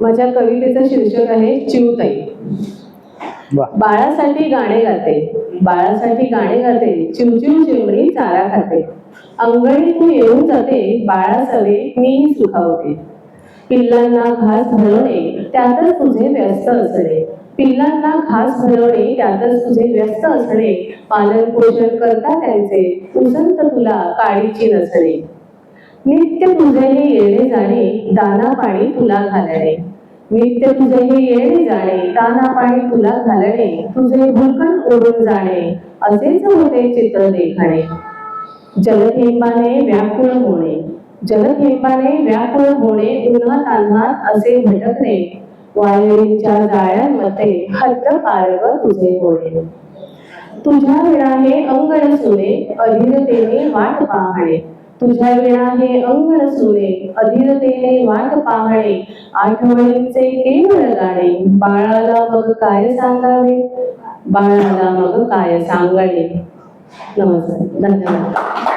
माझ्या कवितेचं शीर्षक आहे चिवताई. बाळासाठी गाणे गाते. बाळासाठी गाणे गाते. चिवचिव चिमणी चारा खाते. अंगणीतून येऊन जाते. बाळासवे मीही सुखावते. पिल्लांना घास भरवणे त्यातच तुझे व्यस्त असणे. पिल्लांना घास भरवणे त्यातच तुझे व्यस्त असणे. पालन पोषण करता त्यांचे. उसंत तुला काळीची नसणे. नित्य तुझे हे जाणे दाना पाणी तुला घालणे. नित्य तुझे हे येणे जाणे दाना पाणी तुला घालणे. तुझे भुलकण ओढून जाणे असेच होते चित्र देखणे जलथेंबाने व्याकुळ होणे जलथेंबाने व्याकुळ होणे उन्हा अन्हात असे भटकणे. वायरींच्या जाळ्यांमध्ये हद्द पारव तुझे होणे. तुझ्या वेळाने अंगण सुने अधीरतेने वाट पाहणे. तुझ्या विणा हे अंग सुने अधीरतेने वाट पाहणे आठवणींचे केवळ गाणे. बाळाला मग काय सांगावे? बाळाला मग काय सांगणे नमस्कार. धन्यवाद.